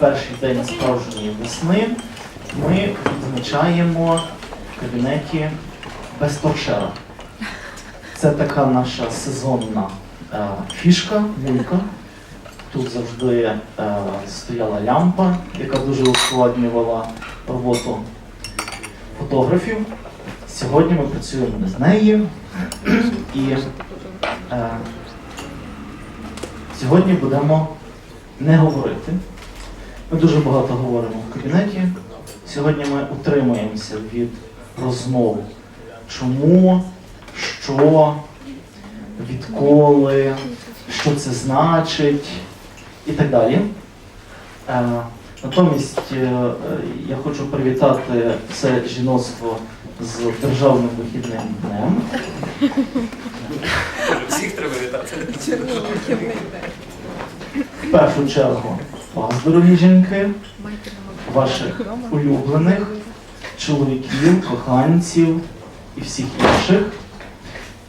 перший день справжньої весни, ми відзначаємо в кабінеті без торшера. Це така наша сезонна е, фішка, мулька. Тут завжди е, стояла лямпа, яка дуже ускладнювала роботу фотографів. Сьогодні ми працюємо з нею і е, сьогодні будемо не говорити. Ми дуже багато говоримо в кабінеті. Сьогодні ми утримуємося від розмов. Чому, що, відколи, що це значить і так далі. Е, Натомість е, я хочу привітати все жіноцтво з державним вихідним днем. Всіх треба вітати. В першу чергу вас, дорогі жінки, ваших улюблених, чоловіків, коханців і всіх інших.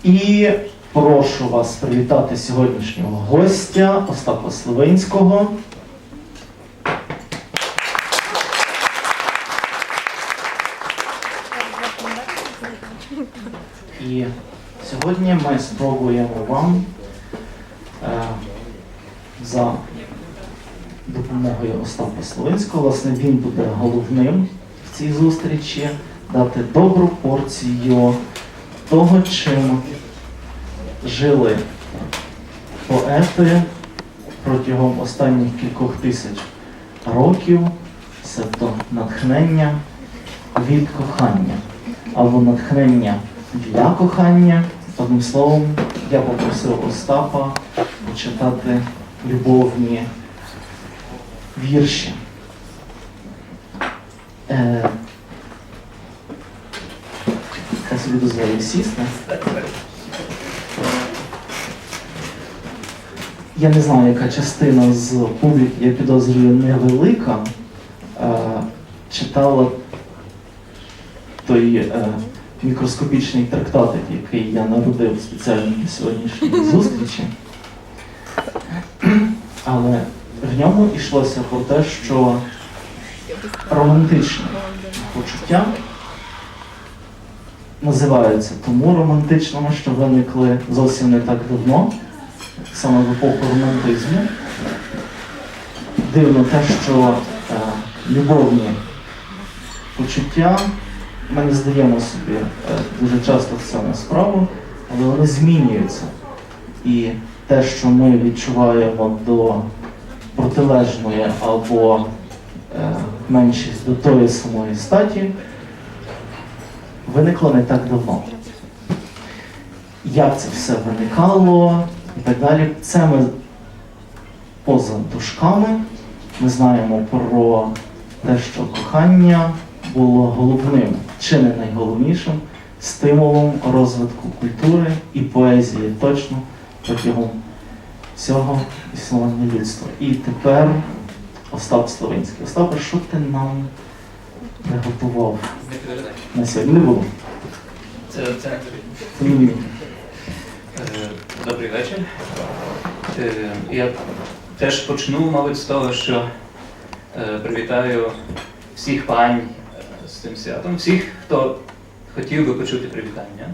І прошу вас привітати сьогоднішнього гостя Остапа Словинського. І сьогодні ми спробуємо вам е, за допомогою Остапа Словинського, власне, він буде головним в цій зустрічі, дати добру порцію того, чим жили поети протягом останніх кількох тисяч років, себто натхнення від кохання або натхнення для кохання. Одним словом, я попросив Остапа почитати любовні вірші. Е, я собі дозволю сісти. Я не знаю, яка частина з публіки, я підозрюю, невелика, е, читала той е, мікроскопічний трактатик, який я народив спеціально для сьогоднішньої зустрічі. Але в ньому йшлося про те, що романтичне почуття називаються тому романтичними, що виникли зовсім не так давно, саме в епоху романтизму. Дивно те, що е, любовні почуття ми не здаємо собі е, дуже часто в цьому справу, але вони змінюються. І те, що ми відчуваємо до протилежної або е, меншість до тої самої статі, виникло не так давно. Як це все виникало і так далі, це ми поза дужками. Ми знаємо про те, що кохання було головним, чи не найголовнішим стимулом розвитку культури і поезії точно протягом всього існування людства. І тепер Остап Словинський. Остапе, що ти нам приготував на сьогодні? Не було. Це, це мені. Е, Добрий вечір. Е, Я теж почну, мабуть, з того, що е, привітаю всіх пань з цим святом, всіх, хто хотів би почути привітання.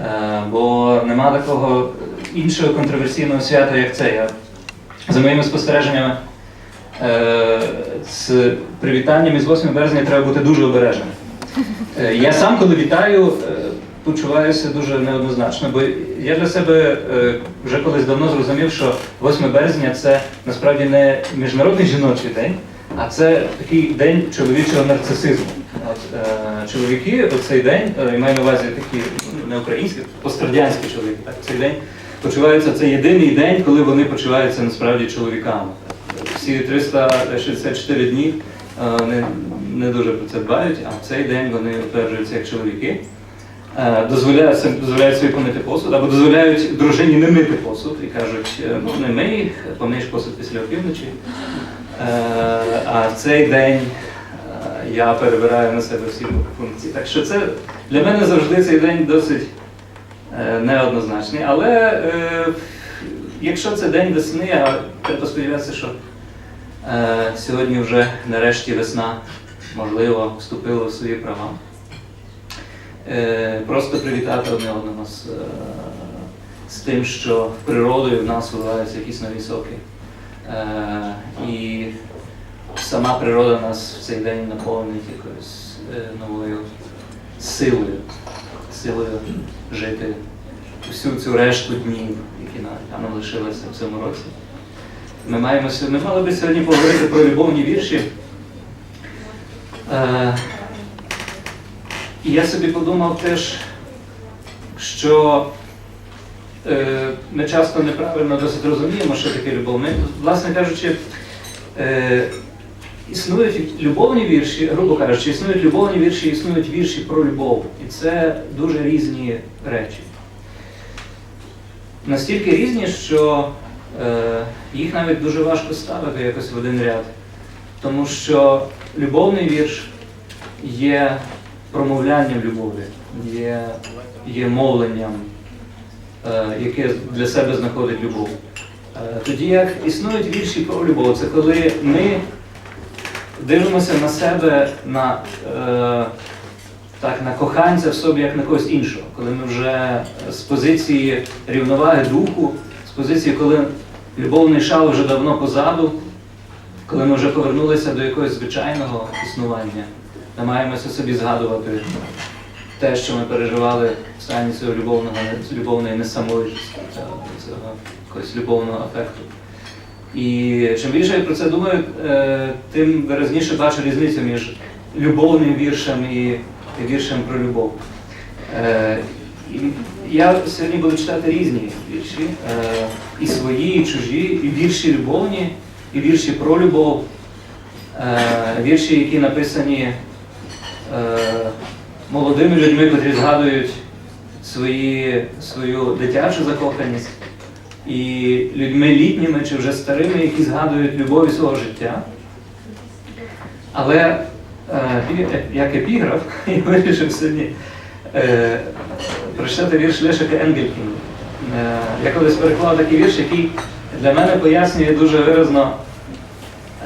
Е, Бо нема такого іншого контроверсійного свята, як це. Я, за моїми спостереженнями, е, з привітанням із 8 березня треба бути дуже обережним. Е, Я сам, коли вітаю, почуваюся дуже неоднозначно, бо я для себе вже колись давно зрозумів, що 8 березня це насправді не міжнародний жіночий день, а це такий день чоловічого нарцисизму. От, е, чоловіки у цей день, е, маю на увазі такі не українські, пострадянські чоловіки, так, цей день почуваються, це єдиний день, коли вони почуваються насправді чоловіками. Всі 364 дні е, не, дуже про це дбають, а в цей день вони утверджуються як чоловіки. е, дозволяють, дозволяють собі помити посуд, або дозволяють дружині не мити посуд і кажуть, е, ну не мий, помиєш посуд після опівночі. А в цей день я перебираю на себе всі функції. Так що це для мене завжди цей день досить е, неоднозначний. Але е, якщо це день весни, а треба сподіватися, що е, сьогодні вже нарешті весна, можливо, вступила в свої права. Просто привітати одне одного з, з тим, що природою в нас виливаються якісь нові соки. І сама природа нас в цей день наповнить якоюсь новою силою, силою жити всю цю решту днів, які на- нам лишилися в цьому році. Ми маємо ми мали би сьогодні поговорити про любовні вірші. Е, і я собі подумав теж, що е, ми часто неправильно досить розуміємо, що таке любов. Ми, власне кажучи, е, існують любовні вірші, грубо кажучи, існують любовні вірші, існують вірші про любов. І це дуже різні речі. Настільки різні, що е, їх навіть дуже важко ставити якось в один ряд. Тому що любовний вірш є промовлянням любові, є, є мовленням, е, яке для себе знаходить любов. Е, тоді як існують вірші про любов, це коли ми дивимося на себе, на, е, так, на коханця в собі як на когось іншого, коли ми вже з позиції рівноваги духу, з позиції, коли любовний шал вже давно позаду, коли ми вже повернулися до якогось звичайного існування, намагаємося собі згадувати те, що ми переживали в стані цього любовного, любовної несамовитості, цього, якогось любовного афекту. І чим більше я про це думаю, е, тим виразніше бачу різницю між любовним віршем і віршем про любов. Е, Я сьогодні буду читати різні вірші, е, і свої, і чужі, і вірші любовні, і вірші про любов, вірші, які написані молодими людьми, котрі згадують свої, свою дитячу закоханість, і людьми літніми чи вже старими, які згадують любові свого життя. Але е, як епіграф, я вирішив сьогодні е, прочитати вірш Лешика Енгелькіна. Е, я колись переклав такий вірш, який для мене пояснює дуже виразно.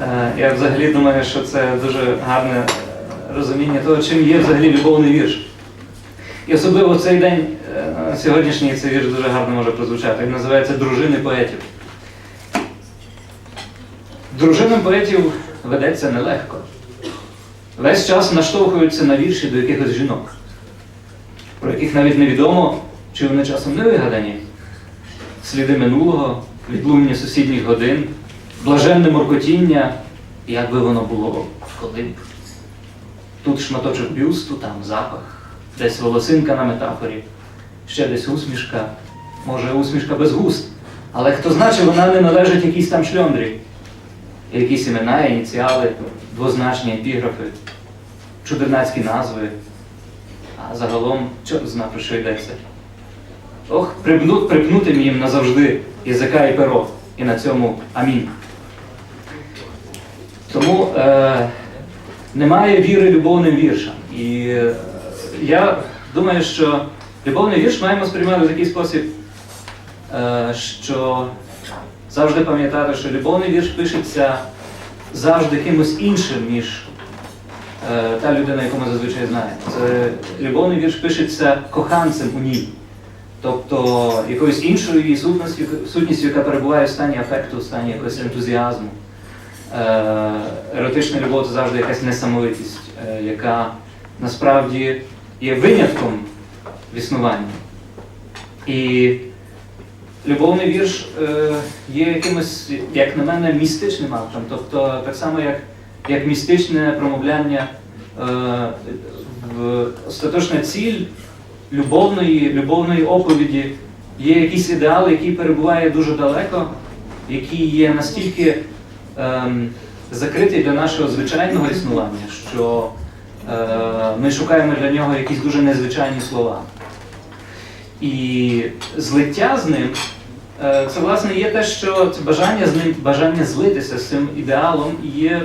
Е, я взагалі думаю, що це дуже гарне е, розуміння того, чим є взагалі любовний вірш. І особливо в цей день, е, сьогоднішній цей вірш дуже гарно може прозвучати. Він називається Дружини поетів. Дружинам поетів ведеться нелегко. Весь час наштовхуються на вірші до якихось жінок, про яких навіть невідомо, чи вони часом не вигадані. Сліди минулого, відлуння сусідніх годин, блаженне моркотіння, як би воно було, коли б. Тут шматочок бюсту, там запах, десь волосинка на метафорі, ще десь усмішка, може усмішка без густ. Але хто значить, вона не належить якійсь там шльондрі. Якісь імена, ініціали, двозначні епіграфи, чудернацькі назви. А загалом, чорт зна про що йдеться. Ох, припну, припнутим їм назавжди язика і перо. І на цьому амінь. Тому е, немає віри любовним віршам. І е, я думаю, що любовний вірш маємо сприймати в такий спосіб, е, що завжди пам'ятати, що любовний вірш пишеться завжди кимось іншим, ніж е, та людина, яку ми зазвичай знаємо. Це любовний вірш пишеться коханцем у ній. Тобто якоюсь іншою її сутністю, сутністю, яка перебуває в стані афекту, в стані якогось ентузіазму. Е, еротична любов це завжди якась несамовитість, яка насправді є винятком в існуванні. І любовний вірш е, є якимось, як на мене, містичним актом. Тобто так само, як, як містичне промовляння, е, в остаточна ціль любовної, любовної оповіді є якийсь ідеал, який перебуває дуже далеко, який є настільки ем, закритий для нашого звичайного існування, що е, ми шукаємо для нього якісь дуже незвичайні слова. І злиття з ним е, це власне є те, що це бажання з ним, бажання злитися з цим ідеалом є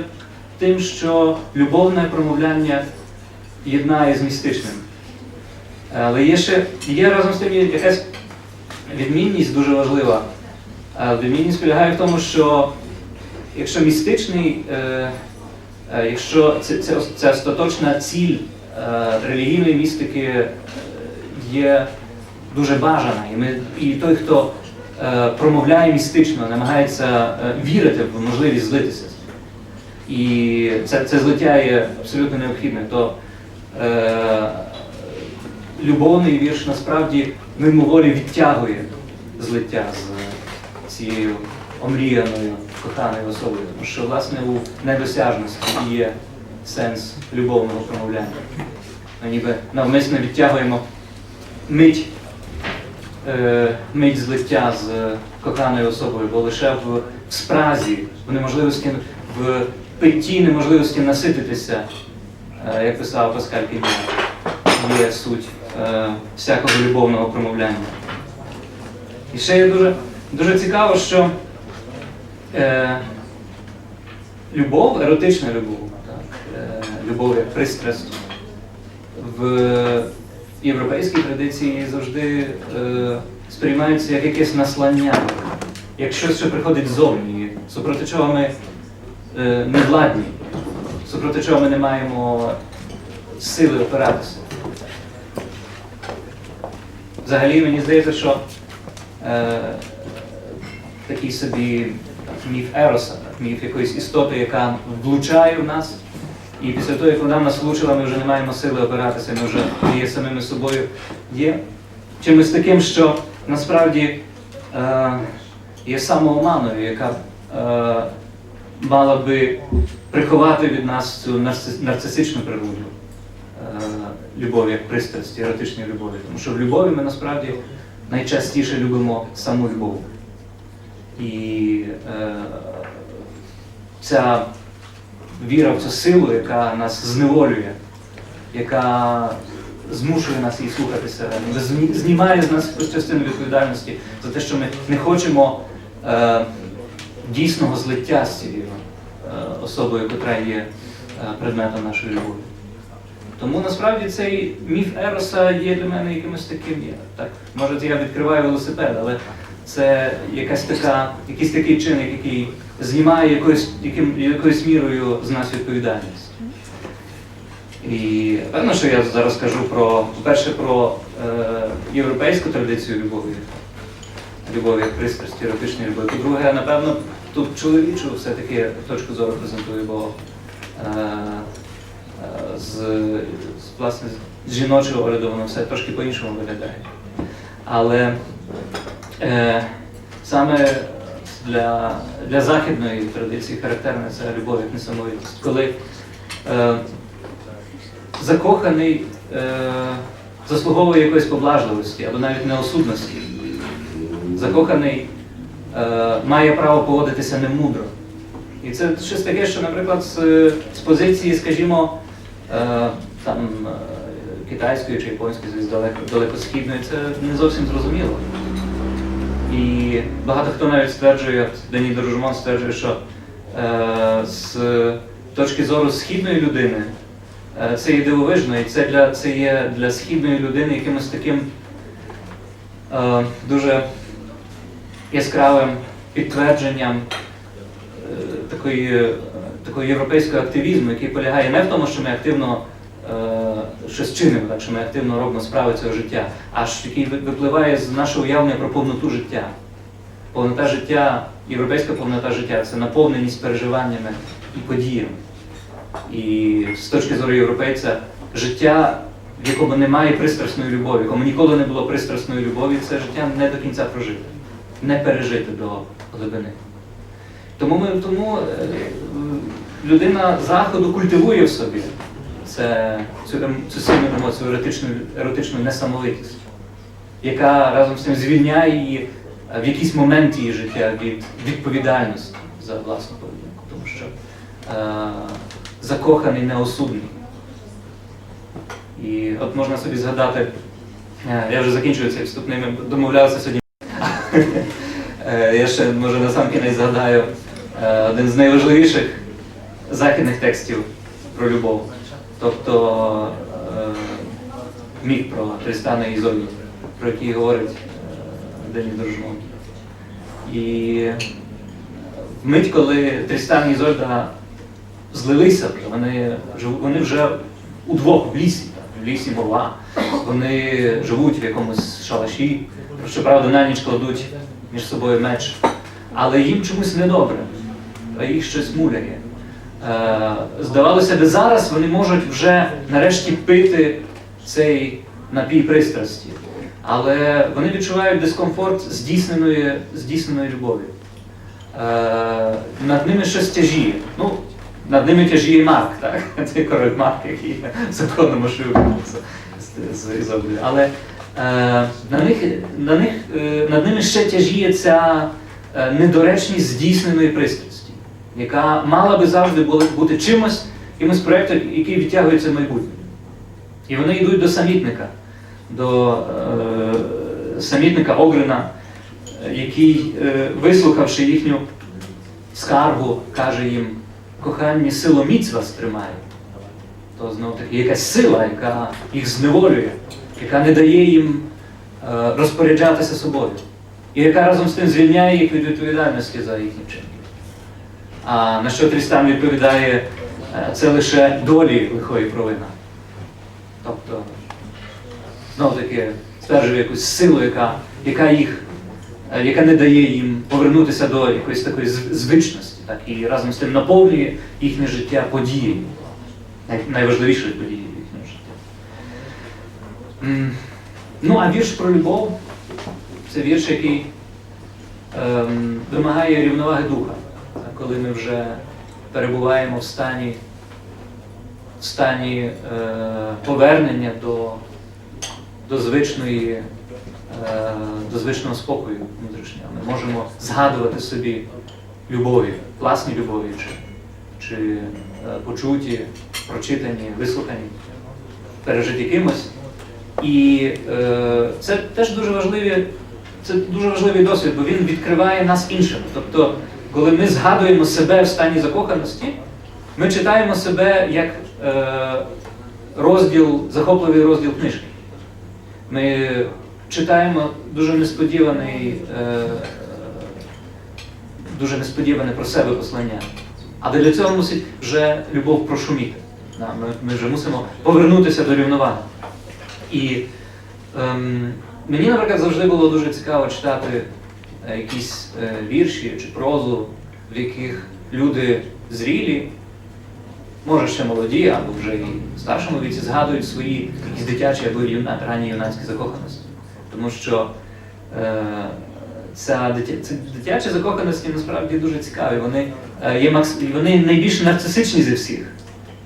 тим, що любовне промовляння єднає з містичним. Але є ще є разом з тим якась відмінність дуже важлива. Е, Відмінність полягає в тому, що якщо містичний, е, якщо це, це, це остаточна ціль релігійної містики є дуже бажана, і, ми, і той, хто е, промовляє містично, намагається е, вірити в можливість злитися. І це, це злиття є абсолютно необхідне. То е, любовний вірш насправді мимоволі відтягує злиття з цією омріяною коханою особою. Тому що, власне, у недосяжності є сенс любовного промовляння. Ми ніби навмисно відтягуємо мить, мить злиття з коханою особою, бо лише в, спразі, в неможливості, в питті неможливості насититися, е, як писав Паскаль Кім'я, є суть е, всякого любовного промовляння. І ще є дуже, дуже цікаво, що е, любов, еротична любов, так, е, любов як пристрасть, в європейській традиції завжди е, сприймається як якесь наслання, як щось, що приходить ззовні, супроти чого ми е, не владні, супроти чого ми не маємо сили опиратися. Взагалі мені здається, що е, такий собі міф Ероса, міф якоїсь істоти, яка влучає в нас, і після того, як вона в нас влучила, ми вже не маємо сили опиратися, ми вже є самими собою, є чимось таким, що насправді е, є самооманою, яка е, мала би приховати від нас цю нарцис- нарцисичну природу е, любові як пристрасті, еротичної любові. Тому що в любові ми насправді найчастіше любимо саму любов. І е, ця віра в цю силу, яка нас зневолює, яка змушує нас її слухатися, знімає з нас частину відповідальності за те, що ми не хочемо е, дійсного злиття з цією е, особою, яка є е, предметом нашої любові. Тому насправді цей міф Ероса є для мене якимось таким. є, Так, може, я відкриваю велосипед, але це якась така, якийсь такий чинник, який знімає якоюсь, яким, якоюсь мірою з нас відповідальність. І певно, що я зараз кажу про, по-перше, про е, європейську традицію любові, любові як пристрасті, еротичної любові. По-друге, напевно, тут чоловічу все-таки точку зору презентую, бо е, е, з, з, власне, з жіночого огляду воно все трошки по-іншому виглядає. Але е, саме для, для західної традиції характерна ця любов як несамовитість. Коли е, закоханий е, заслуговує якоїсь поблажливості або навіть неосудності. Закоханий е, має право поводитися немудро. І це щось таке, що, наприклад, з, з позиції, скажімо, е, там, е, китайської чи японської, далеко, далекосхідної, це не зовсім зрозуміло. І багато хто навіть стверджує, от Дані Дорожмон стверджує, що е, з точки зору східної людини е, це є дивовижно, і це, для, це є для східної людини якимось таким е, дуже яскравим підтвердженням е, такої, е, такого європейського активізму, який полягає не в тому, що ми активно е, щось чинимо, так що ми активно робимо справи цього життя, аж який випливає з нашого уявлення про повноту життя. Повнота життя, європейська повнота життя це наповненість переживаннями і подіями. І з точки зору європейця, життя, в якому немає пристрасної любові, в якому ніколи не було пристрасної любові, це життя не до кінця прожити, не пережити до глибини. Тому, ми, тому е, людина заходу культивує в собі це, цю, ем- цю сильну емоцію, еротичну, еротичну несамовитість, яка разом з тим звільняє її в якийсь момент її життя від відповідальності за власну поведінку. Тому що е, закоханий неосудний. І от можна собі згадати Е, Я вже закінчую цей вступний, ми домовлялися сьогодні. Е, Я ще, може, на сам кінець згадаю е, один з найважливіших західних текстів про любов. Тобто міф про Тристана і Ізольду, про який говорить Дені Дружмон. І вмить, коли Трістан і Ізольда злилися вони, вони вже удвох в лісі, в лісі мова, вони живуть в якомусь шалаші, щоправда, на ніч кладуть між собою меч, але їм чомусь недобре, їх щось муляє. Е, здавалося би, зараз вони можуть вже нарешті пити цей напій пристрасті, але вони відчувають дискомфорт здійсненої, здійсненої любові. Е, над ними щось тяжіє. Ну, над ними тяжіє Марк, так? Цей король Марк, який в законному Але е, на них, на них, е, над ними ще тяжіє ця недоречність здійсненої пристрасті, яка мала би завжди бути чимось, якимось проєктом, який відтягується в майбутнє. І вони йдуть до самітника, до е, самітника Огрина, який, е, вислухавши їхню скаргу, каже їм, кохання силоміць вас тримає. То знов таки якась сила, яка їх зневолює, яка не дає їм е, розпоряджатися собою. І яка разом з тим звільняє їх від відповідальності за їхні вчинки. А на що Трістан відповідає, е, це лише долі лихої провина. Тобто, знов таки стверджує якусь силу, яка, яка їх, е, яка не дає їм повернутися до якоїсь такої звичності, так, і разом з тим наповнює їхнє життя подією, найважливішою подією їхнього життя. Ну, а вірш про любов це вірш, який ем, вимагає рівноваги духа, коли ми вже перебуваємо в стані в стані е, повернення до, до, звичної, е, до звичного спокою внутрішнього. Ми можемо згадувати собі любові, власні любові, чи, чи е, почуті, прочитані, вислухані, пережиті кимось. І е, це теж дуже важливі, це дуже важливий досвід, бо він відкриває нас іншими. Тобто, коли ми згадуємо себе в стані закоханості, ми читаємо себе як е, розділ, захопливий розділ книжки. Ми читаємо дуже несподіваний, е, дуже несподіване про себе послання. Але для цього мусить вже любов прошуміти. Ми, вже мусимо повернутися до рівноваги. І ем, мені, наприклад, завжди було дуже цікаво читати е, якісь е, вірші чи прозу, в яких люди зрілі, може ще молоді, або вже і в старшому віці згадують свої якісь дитячі або юна, ранні юнацькі закоханості. Тому що е, ця дитя, дитячі закоханості насправді дуже цікаві. Вони, е, є макс, вони найбільш нарцисичні зі всіх.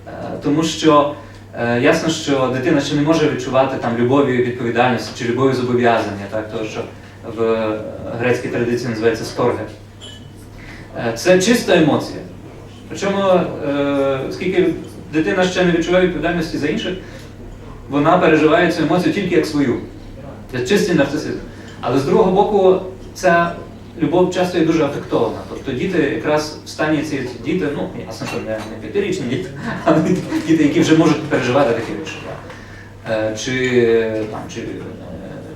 Е, тому що е, ясно, що дитина ще не може відчувати там любові відповідальності чи любові зобов'язання, так, того, що в грецькій традиції називається сторге. Е, Це чиста емоція. Причому, е, оскільки дитина ще не відчуває відповідальності за інших, вона переживає цю емоцію тільки як свою. Це чистий нарцисизм. Але з другого боку, ця любов часто є дуже афектована. Тобто діти якраз в стані ці діти, ну ясно, що не, п'ятирічні діти, але діти, які вже можуть переживати такі відчуття. Е, Чи, там, чи е,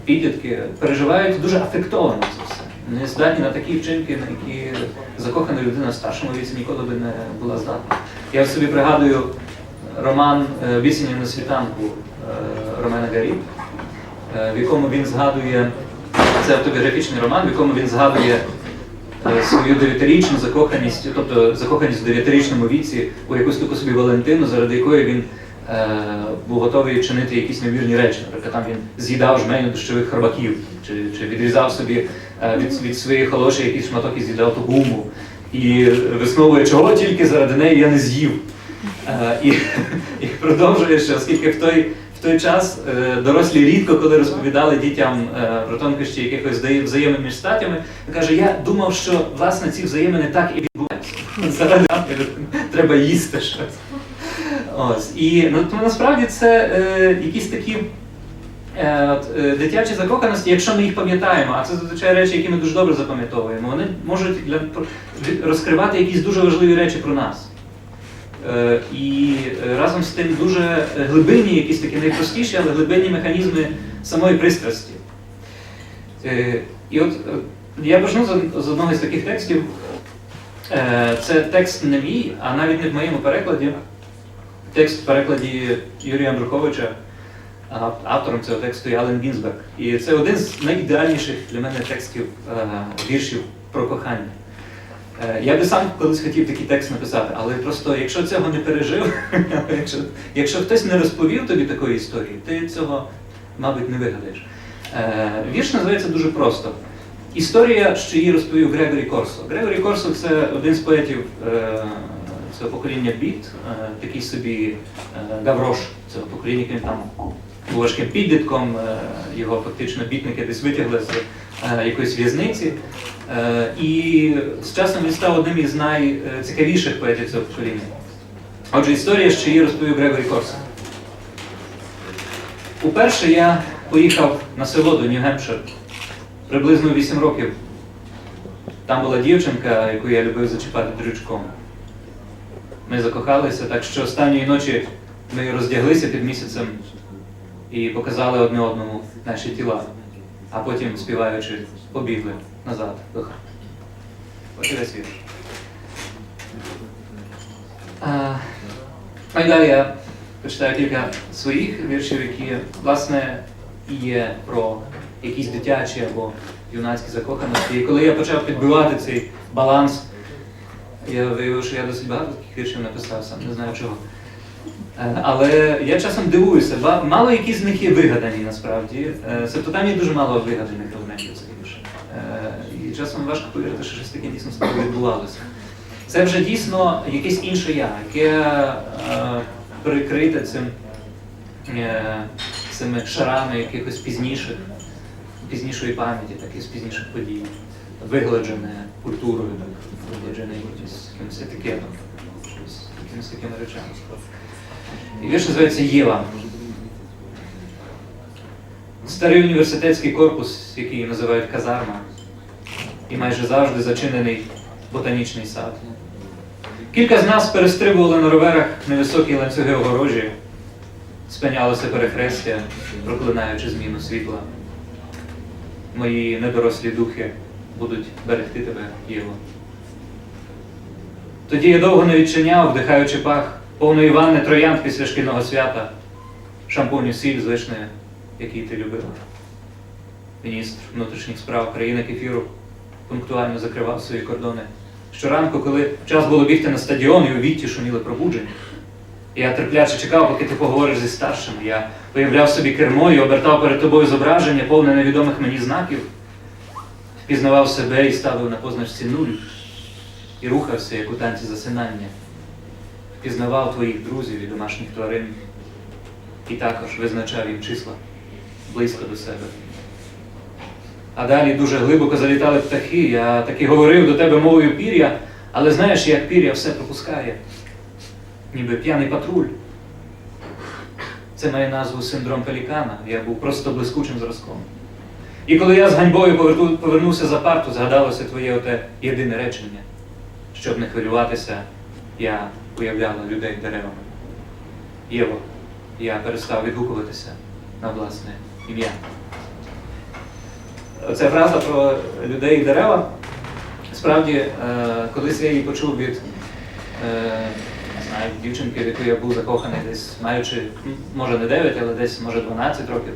підлітки переживають дуже афектовано це все. Не здатні на такі вчинки, на які закохана людина в старшому віці ніколи би не була здатна. Я собі пригадую роман е, Вісіння на світанку е, Ромена Гарі, е, в якому він згадує, це автобіографічний роман, в якому він згадує е, свою дев'ятирічну закоханість, тобто закоханість в дев'ятирічному віці у якусь таку собі Валентину, заради якої він е, був готовий чинити якісь невірні речі. Наприклад, там він з'їдав жменю дощових хробаків, чи, чи відрізав собі е, від, від своєї холоші якийсь шматок і з'їдав ту гуму. І висновує, чого тільки заради неї я не з'їв. Е, і, і продовжує, що оскільки в той, в той час е, дорослі рідко коли розповідали дітям е, про тонкощі якихось взаєм- взаємин між статтями, він каже, я думав, що власне ці взаємини так і відбуваються. Заради треба їсти щось. Ось. І ну, то насправді це е, якісь такі Е, е, Дитячі закоханості, якщо ми їх пам'ятаємо, а це зазвичай речі, які ми дуже добре запам'ятовуємо, вони можуть для, розкривати якісь дуже важливі речі про нас. Е, І е, разом з тим дуже глибинні, якісь такі найпростіші, але глибинні механізми самої пристрасті. Е, І от е, я почну з- з одного з таких текстів. Е, Це текст не мій, а навіть не в моєму перекладі. Текст в перекладі Юрія Андруховича. Автором цього тексту є Ален Гінзберг. І це один з найідеальніших для мене текстів е, віршів про кохання. Е, Я би сам колись хотів такий текст написати, але просто якщо цього не пережив, якщо, якщо хтось не розповів тобі такої історії, ти цього, мабуть, не вигадаєш. Е, Вірш називається дуже просто. Історія, що її розповів Грегорі Корсо. Грегорі Корсо це один з поетів цього покоління Біт, е, такий собі е, Гаврош цього покоління, який там був важким підлітком, е, його фактично бітники десь витягли з якоїсь в'язниці. І з часом він став одним із найцікавіших поетів цього покоління. Отже, історія, що її розповів Грегорі Корсо. Уперше я поїхав на село до Нью-Гемпшир приблизно 8 років. Там була дівчинка, яку я любив зачіпати дрючком. Ми закохалися, так що останньої ночі ми роздяглися під місяцем і показали одне одному наші тіла, а потім, співаючи, побігли назад до хати. Весь вірш. А, далі я почитаю кілька своїх віршів, які, власне, є про якісь дитячі або юнацькі закоханості. І коли я почав підбивати цей баланс, я виявив, що я досить багато таких віршів написав, сам не знаю чого. Е, Але я часом дивуюся, мало які з них є вигадані насправді. Тобто там є дуже мало вигаданих елементів цих віршів. Е, І часом важко повірити, що щось таке дійсно з тобою відбувалося. Це вже дійсно якесь інше я, яке прикрите цим, цими шарами якихось пізніших, пізнішої пам'яті, так і з пізніших подій, вигладжене культурою, так, вигладжене якимось, етикетом, якимось такими речами. І вірш називається Єва. Старий університетський корпус, який називають казарма, і майже завжди зачинений ботанічний сад. Кілька з нас перестрибували на роверах невисокі ланцюги огорожі, спинялося перехрестя, проклинаючи зміну світла. Мої недорослі духи будуть берегти тебе, Єво. Тоді я довго не відчиняв, вдихаючи пах повної ванни троянд після шкільного свята, шампуню сіль з вишнею, який ти любила. Міністр внутрішніх справ країни Кефіру пунктуально закривав свої кордони. Щоранку, коли час було бігти на стадіон і у вітті шуміли пробудження. Я терпляче чекав, поки ти поговориш зі старшим. Я уявляв собі кермо і обертав перед тобою зображення, повне невідомих мені знаків, впізнавав себе і ставив на позначці нуль, і рухався, як у танці засинання, впізнавав твоїх друзів і домашніх тварин, і також визначав їм числа близько до себе. А далі дуже глибоко залітали птахи. Я таки говорив до тебе мовою пір'я, але знаєш, як пір'я все пропускає, ніби п'яний патруль. Це має назву синдром пелікана. Я був просто блискучим зразком. І коли я з ганьбою повернувся за парту, згадалося твоє оте єдине речення. Щоб не хвилюватися, я уявляла людей деревами. Єво, я перестав відгукуватися на власне ім'я. Ця фраза про людей і дерева. Справді, е, колись я її почув від е, знаю, дівчинки, в яку я був закоханий десь, маючи, може не 9, але десь, може 12 років.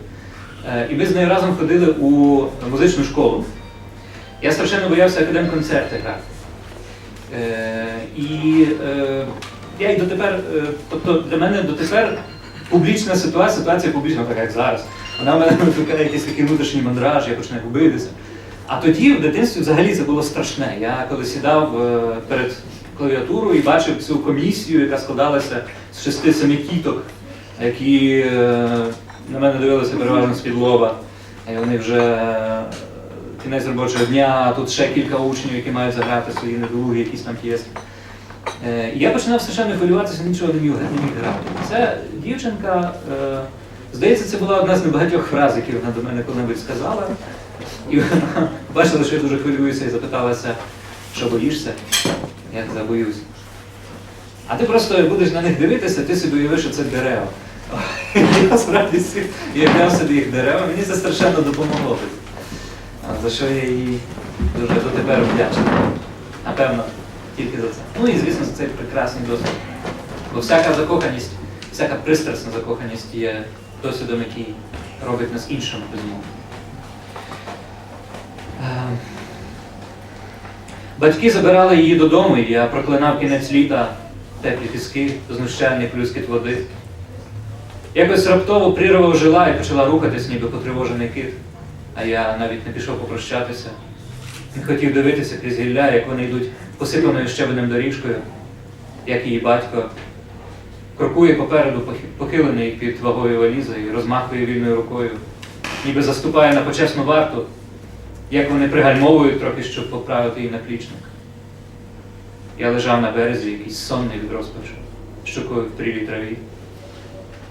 Е, і ми з нею разом ходили у музичну школу. Я страшенно боявся академ-концерти грати. Е, і е, я й дотепер, тобто для мене дотепер публічна ситуація, ситуація публічна, така як зараз. Вона в мене викликає якийсь такий внутрішній мандраж, я починаю губитися. А тоді в дитинстві взагалі це було страшне. Я коли сідав перед клавіатурою і бачив цю комісію, яка складалася з шести-семи кіток, які на мене дивилися переважно з-під лоба. І вони вже е, кінець робочого дня, а тут ще кілька учнів, які мають заграти свої недолугі якісь там п'єски. Е, І я починав страшенно хвилюватися, нічого не міг, грати. Це дівчинка, е, Здається, це була одна з небагатьох фраз, які вона до мене коли-небудь сказала. І вона бачила, що я дуже хвилююся і запиталася, що боїшся? Я казав, боюсь. А ти просто будеш на них дивитися, ти собі уявиш, що це дерева. Я справді сів і уявляв собі їх дерева, мені це страшенно допомогло. За що я їй дуже дотепер вдячний. Напевно, тільки за це. Ну і звісно, цей прекрасний досвід. Бо всяка закоханість, всяка пристрасна закоханість є досвідом, який робить нас іншими безумовно. Е, Батьки забирали її додому, і я проклинав кінець літа, теплі піски, знущальний плюскіт води. Якось раптово прірва ожила і почала рухатись, ніби потривожений кит. А я навіть не пішов попрощатися. Не хотів дивитися крізь гілля, як вони йдуть посипаною щебенем доріжкою, як її батько крокує попереду, похилений під вагою валізи і розмахує вільною рукою, ніби заступає на почесну варту, як вони пригальмовують трохи, щоб поправити її наплічник. Я лежав на березі, якийсь сонний від розпачу, щукою в прілій траві.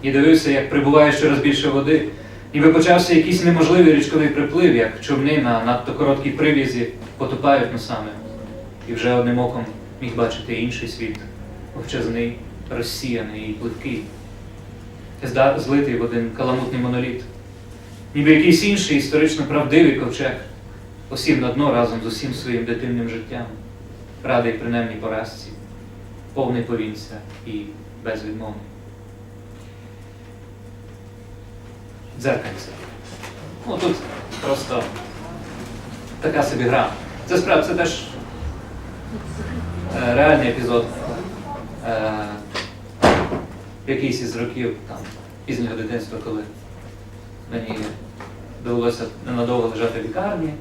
І дивився, як прибуває щораз більше води, ніби почався якийсь неможливий річковий приплив, як човни на надто короткій привізі потопають носами. І вже одним оком міг бачити інший світ, мовчазний, розсіяний і пливкий, злитий в один каламутний моноліт, ніби якийсь інший історично правдивий ковчег. Осів на дно разом з усім своїм дитинним життям, радий принаймній поразці, повний повінця і безвідмовний. Дзеркальце. Ну тут просто така собі гра. Це справді це теж е, реальний епізод. Е, якийсь із років там, пізнього дитинства, коли мені довелося ненадовго лежати в лікарні,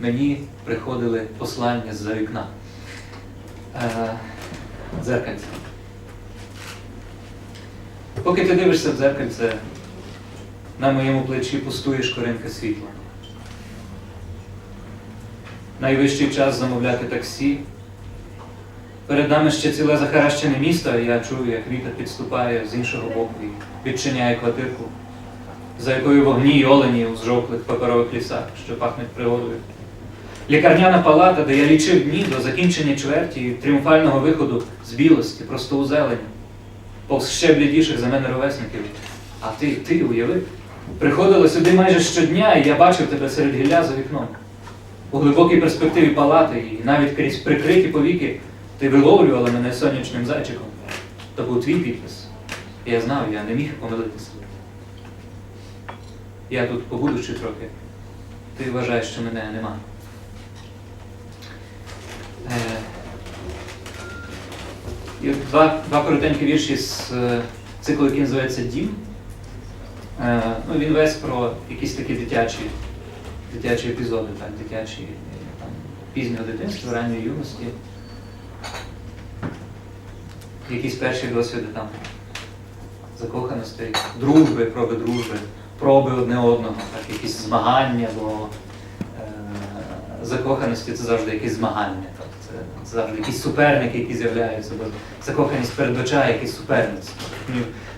мені приходили послання з-за вікна. Е, дзеркальце. Поки ти дивишся в дзеркальце, на моєму плечі пустує шкоринка світла. Найвищий час замовляти таксі. Перед нами ще ціле захаращене місто, і я чую, як вітер підступає з іншого боку і відчиняє квартирку, за якою вогні й олені у зжовклих паперових лісах, що пахнуть природою. Лікарняна палата, де я лічив дні до закінчення чверті і тріумфального виходу з білості, просто у зелені, повз ще блідіших за мене ровесників. А ти, ти уяви, приходила сюди майже щодня, і я бачив тебе серед гілля за вікном. У глибокій перспективі палати, і навіть крізь прикриті повіки ти виловлювала мене сонячним зайчиком. То був твій підпис. Я знав, я не міг помилитися. Я тут побуду ще трохи. Ти вважаєш, що мене нема. Е, два, два коротенькі вірші з е, циклу, який називається Дім. Е, ну, він весь про якісь такі дитячі, дитячі епізоди, так, дитячі е, там, пізнього дитинства, ранньої юності. Якісь перші досвіди там закоханості, дружби, проби дружби, проби одне одного, так, якісь змагання, бо е, закоханості це завжди якісь змагання. Так, це, це завжди якісь суперники, які з'являються, бо закоханість передбачає якісь суперництво.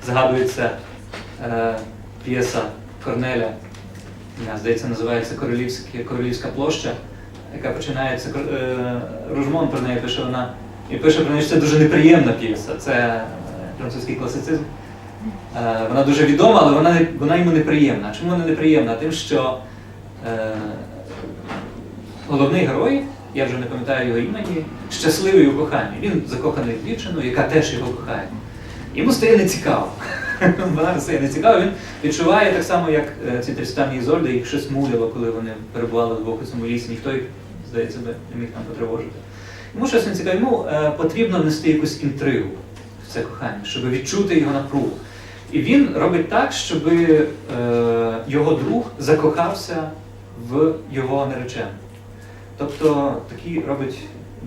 Згадується е, п'єса Корнеля, здається, називається Королівська, площа, яка починається, е, Ружмон про неї пише вона, і пише про неї, що це дуже неприємна п'єса. Це е, французький класицизм. Е, вона дуже відома, але вона, вона йому неприємна. Чому вона неприємна? Тим, що е, головний герой, я вже не пам'ятаю його імені, щасливий у коханні. Він закоханий в дівчину, яка теж його кохає. Йому стає нецікаво. Вона стає нецікаво. Він відчуває так само, як е, ці Трістан і Ізольда, їх щось муляло, коли вони перебували вдвох у цьому лісі. Ніхто їх, здається, не міг там потривожити. Йому щось не цікаво. Йому е, потрібно внести якусь інтригу в це кохання, щоб відчути його напругу. І він робить так, щоб е, його друг закохався в його наречену. Тобто такий робить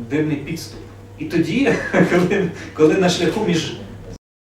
дивний підступ. І тоді, коли, коли на шляху між